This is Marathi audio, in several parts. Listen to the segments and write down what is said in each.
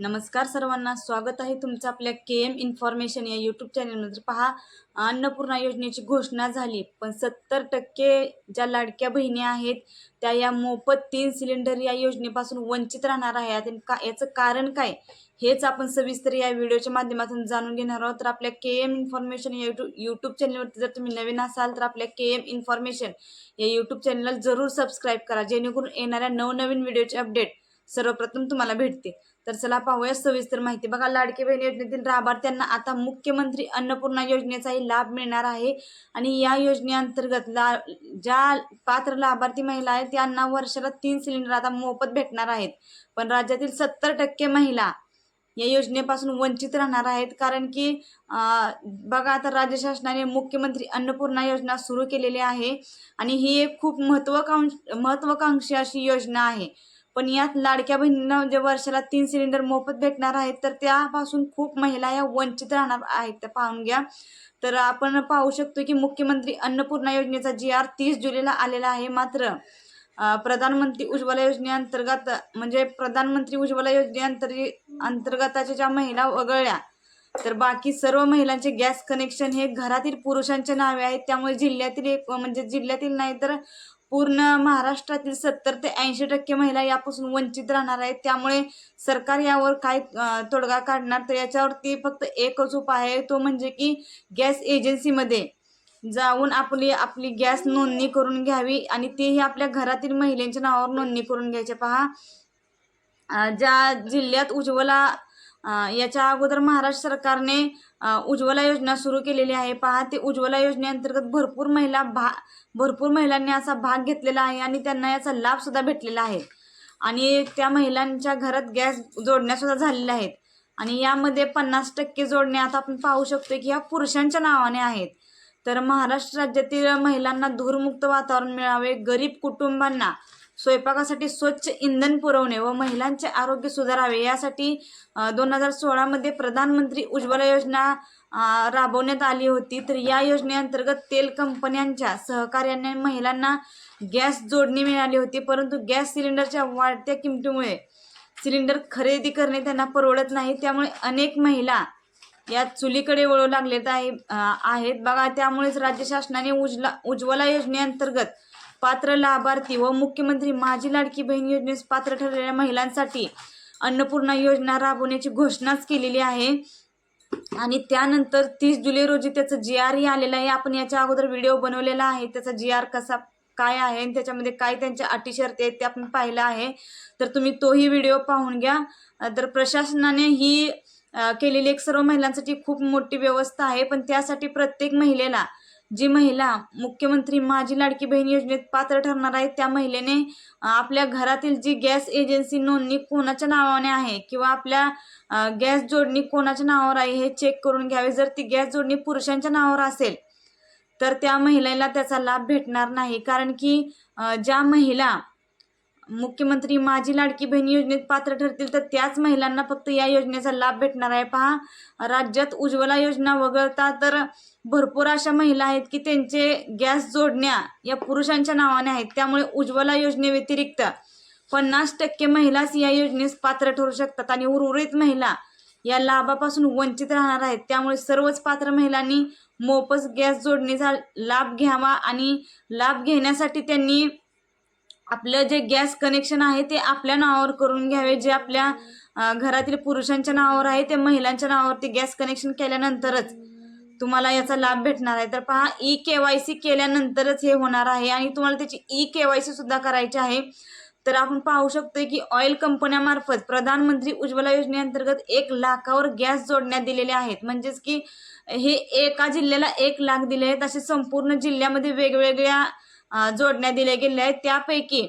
नमस्कार सर्वांना. स्वागत आहे तुमचं आपल्या के एम इन्फॉर्मेशन या यूट्यूब चॅनलमध्ये पहा अन्नपूर्णा योजनेची घोषणा झाली. पण सत्तर टक्के ज्या लाडक्या बहिणी आहेत त्या या मोफत तीन सिलेंडर या योजनेपासून वंचित राहणार आहेत. आणि का याचं कारण काय? हेच आपण सविस्तर या व्हिडिओच्या माध्यमातून जाणून घेणार आहोत. तर आपल्या के एम इन्फॉर्मेशन या यूट्यूब यूट्यूब चॅनलवरती जर तुम्ही नवीन असाल तर आपल्या के एम इन्फॉर्मेशन या यूट्यूब चॅनलला जरूर सबस्क्राईब करा. जेणेकरून येणाऱ्या नवनवीन व्हिडिओचे अपडेट सर्वप्रथम तुम्हाला भेटते तर चला पाहूया सविस्तर माहिती. बघा लाडकी बहीण योजनेतील लाभार्थ्यांना आता मुख्यमंत्री अन्नपूर्णा योजनेचाही लाभ मिळणार आहे. आणि या योजनेअंतर्गत ला ज्या पात्र लाभार्थी महिला आहेत त्यांना वर्षाला तीन सिलेंडर आता मोफत भेटणार आहेत. पण राज्यातील सत्तर टक्के महिला या योजनेपासून वंचित राहणार आहेत. कारण की बघा आता राज्य शासनाने मुख्यमंत्री अन्नपूर्णा योजना सुरू केलेली आहे. आणि ही एक खूप महत्वाकांक्ष महत्वाकांक्षी अशी योजना आहे. पण यात लाडक्या बहिणींना म्हणजे वर्षाला तीन सिलेंडर मोफत भेटणार आहेत तर त्यापासून खूप महिला या वंचित राहणार आहेत. त्या पाहून घ्या. तर आपण पाहू शकतो की मुख्यमंत्री अन्नपूर्णा योजनेचा जी आर तीस जुलैला आलेला आहे. मात्र प्रधानमंत्री उज्ज्वला योजनेअंतर्गत म्हणजे प्रधानमंत्री उज्ज्वला योजनेअंतर्गत अंतर्गताच्या ज्या महिला वगळल्या तर बाकी सर्व महिलांचे गॅस कनेक्शन हे घरातील पुरुषांच्या नावे आहेत. त्यामुळे जिल्ह्यातील एक म्हणजे जिल्ह्यातील नाही तर पूर्ण महाराष्ट्रातील सत्तर ते ऐंशी टक्के महिला यापासून वंचित राहणार आहेत. त्यामुळे सरकार यावर काय तोडगा काढणार? तर याच्यावरती फक्त एकच उपाय आहे. तो म्हणजे की गॅस एजन्सीमध्ये जाऊन आपली आपली गॅस नोंदणी करून घ्यावी आणि तेही आपल्या घरातील महिलांच्या नावावर नोंदणी करून घ्यायचे. पहा ज्या जिल्ह्यात उज्ज्वला याच्या अगोदर महाराष्ट्र सरकारने उज्ज्वला योजना सुरू केलेली आहे. पहा ते उज्ज्वला योजनेअंतर्गत भरपूर महिला भा भरपूर महिलांनी असा भाग घेतलेला आहे आणि त्यांना याचा लाभसुद्धा भेटलेला आहे. आणि त्या महिलांच्या घरात गॅस जोडण्यासुद्धा झालेल्या आहेत. आणि यामध्ये पन्नास टक्के जोडण्या आता आपण पाहू शकतो की ह्या पुरुषांच्या नावाने आहेत. तर महाराष्ट्र राज्यातील महिलांना धूरमुक्त वातावरण मिळावे गरीब कुटुंबांना स्वयंपाकासाठी स्वच्छ इंधन पुरवणे व महिलांचे आरोग्य सुधारावे यासाठी दोन हजार सोळामध्ये प्रधानमंत्री उज्ज्वला योजना राबवण्यात आली होती. तर या योजनेअंतर्गत तेल कंपन्यांच्या सहकार्याने महिलांना गॅस जोडणी मिळाली होती. परंतु गॅस सिलेंडरच्या वाढत्या किमतीमुळे सिलेंडर खरेदी करणे त्यांना परवडत नाही. त्यामुळे अनेक महिला या चुलीकडे वळू लागलेत आहे आहेत. बघा त्यामुळेच राज्य शासनाने उजला उज्ज्वला योजनेअंतर्गत पात्र लाभार्थी व मुख्यमंत्री माझी लाडकी बहीण योजनेस पात्र ठरलेल्या महिलांसाठी अन्नपूर्णा योजना राबवण्याची घोषणाच केलेली आहे. आणि त्यानंतर तीस जुलै रोजी त्याचं जी आर ही आलेलं आहे. आपण याच्या अगोदर व्हिडिओ बनवलेला आहे. त्याचा जी आर कसा काय आहे आणि त्याच्यामध्ये काय त्यांच्या अटी शर्ती आहेत ते आपण पाहिलं आहे. तर तुम्ही तोही व्हिडिओ पाहून घ्या. तर प्रशासनाने ही केलेली एक सर्व महिलांसाठी खूप मोठी व्यवस्था आहे. पण त्यासाठी प्रत्येक महिलेला जी महिला मुख्यमंत्री माझी लाडकी बहीण योजनेत पात्र ठरणार आहे त्या महिलेने आपल्या घरातील जी गॅस एजन्सी नोंदणी कोणाच्या नावाने आहे किंवा आपल्या गॅस जोडणी कोणाच्या नावावर आहे हे चेक करून घ्यावे. जर ती गॅस जोडणी पुरुषांच्या नावावर असेल तर त्या महिलेला त्याचा लाभ भेटणार नाही. कारण की ज्या महिला मुख्यमंत्री माझी लाडकी बहीण योजनेत पात्र ठरतील तर त्याच महिलांना फक्त या योजनेचा लाभ भेटणार आहे. पहा राज्यात उज्ज्वला योजना वगळता तर भरपूर अशा महिला आहेत की त्यांचे गॅस जोडण्या या पुरुषांच्या नावाने आहेत. त्यामुळे उज्ज्वला योजनेव्यतिरिक्त पन्नास टक्के महिलाच या योजनेस पात्र ठरू शकतात आणि उर्वरित महिला या लाभापासून वंचित राहणार आहेत. त्यामुळे सर्वच पात्र महिलांनी मोफत गॅस जोडणीचा लाभ घ्यावा आणि लाभ घेण्यासाठी त्यांनी आपलं जे गॅस कनेक्शन आहे ते आपल्या नावावर करून घ्यावे. जे आपल्या घरातील पुरुषांच्या नावावर आहे ते महिलांच्या नावावरती गॅस कनेक्शन केल्यानंतरच तुम्हाला याचा लाभ भेटणार आहे. तर पहा ई के वाय सी केल्यानंतरच हे होणार आहे आणि तुम्हाला त्याची ई के वाय सी सुद्धा करायची आहे. तर आपण पाहू शकतो की ऑइल कंपन्यामार्फत प्रधानमंत्री उज्ज्वला योजनेअंतर्गत एक लाखावर गॅस जोडण्यात दिलेले आहेत. म्हणजेच की हे एका जिल्ह्याला एक लाख दिले आहेत. असे संपूर्ण जिल्ह्यामध्ये वेगवेगळ्या जोडण्या दिल्या गेल्या आहेत. त्यापैकी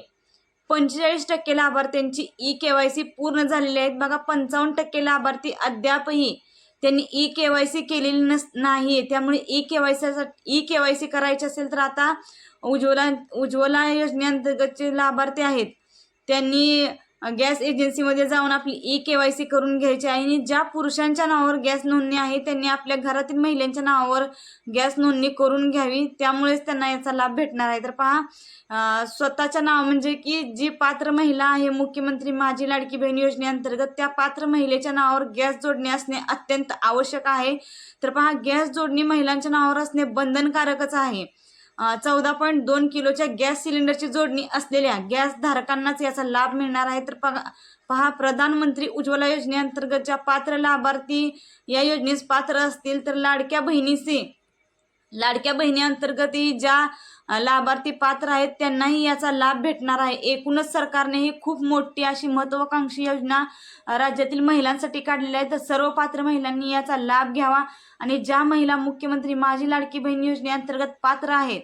पंचेचाळीस टक्के लाभार्थ्यांची ई के वाय सी पूर्ण झालेली आहेत. बघा पंचावन्न टक्के लाभार्थी अद्यापही त्यांनी ई के वाय सी केलेली नस नाही. त्यामुळे E K Y C E K Y C करायची असेल तर आता उज्ज्वला उज्ज्वला योजनेअंतर्गतचे लाभार्थी आहेत. त्यांनी गॅस एजन्सीमध्ये जाऊन आपली ई के वाय सी करून घ्यायची आहे आणि ज्या पुरुषांच्या नावावर गॅस नोंदणी आहे त्यांनी आपल्या घरातील महिलांच्या नावावर गॅस नोंदणी करून घ्यावी. त्यामुळेच त्यांना याचा लाभ भेटणार आहे. तर पहा स्वतःच्या नाव म्हणजे की जी पात्र महिला आहे मुख्यमंत्री माझी लाडकी बहीण योजनेअंतर्गत त्या पात्र महिलेच्या नावावर गॅस जोडणी असणे अत्यंत आवश्यक आहे. तर पहा गॅस जोडणी महिलांच्या नावावर असणे बंधनकारकच आहे. चौदा पॉईंट दोन किलोच्या गॅस सिलेंडरची जोडणी असलेल्या गॅस धारकांनाच याचा लाभ मिळणार आहे. तर पहा पहा प्रधानमंत्री उज्ज्वला योजनेअंतर्गतच्या पात्र लाभार्थी या योजनेस पात्र असतील तर लाडक्या बहिणीचे लाडक्या बहिणीअंतर्गतही ज्या लाभार्थी पात्र आहेत त्यांनाही याचा लाभ भेटणार आहे. एकूणच सरकारने ही खूप मोठी अशी महत्वाकांक्षी योजना राज्यातील महिलांसाठी काढलेली आहे. तर सर्व पात्र महिलांनी याचा लाभ घ्यावा. आणि ज्या महिला मुख्यमंत्री माझी लाडकी बहीण योजनेअंतर्गत पात्र आहेत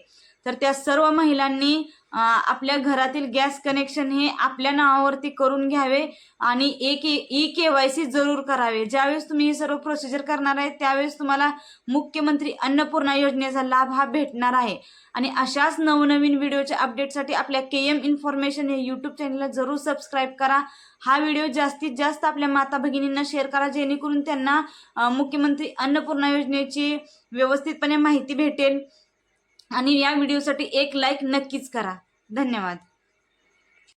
तर त्या सर्व महिलांनी आपल्या घरातील गॅस कनेक्शन हे आपल्या नावावरती करून घ्यावे आणि एक ई के वाय सी जरूर करावे. ज्यावेळेस तुम्ही हे सर्व प्रोसिजर करणार आहे त्यावेळेस तुम्हाला मुख्यमंत्री अन्नपूर्णा योजनेचा लाभ हा भेटणार आहे. आणि अशाच नवनवीन व्हिडिओच्या अपडेटसाठी आपल्या के एम इन्फॉर्मेशन हे यूट्यूब चॅनलला जरूर सबस्क्राईब करा. हा व्हिडिओ जास्तीत जास्त आपल्या माता भगिनींना शेअर करा जेणेकरून त्यांना मुख्यमंत्री अन्नपूर्णा योजनेची व्यवस्थितपणे माहिती भेटेल. आणि या व्हिडिओसाठी एक लाईक नक्कीच करा. धन्यवाद.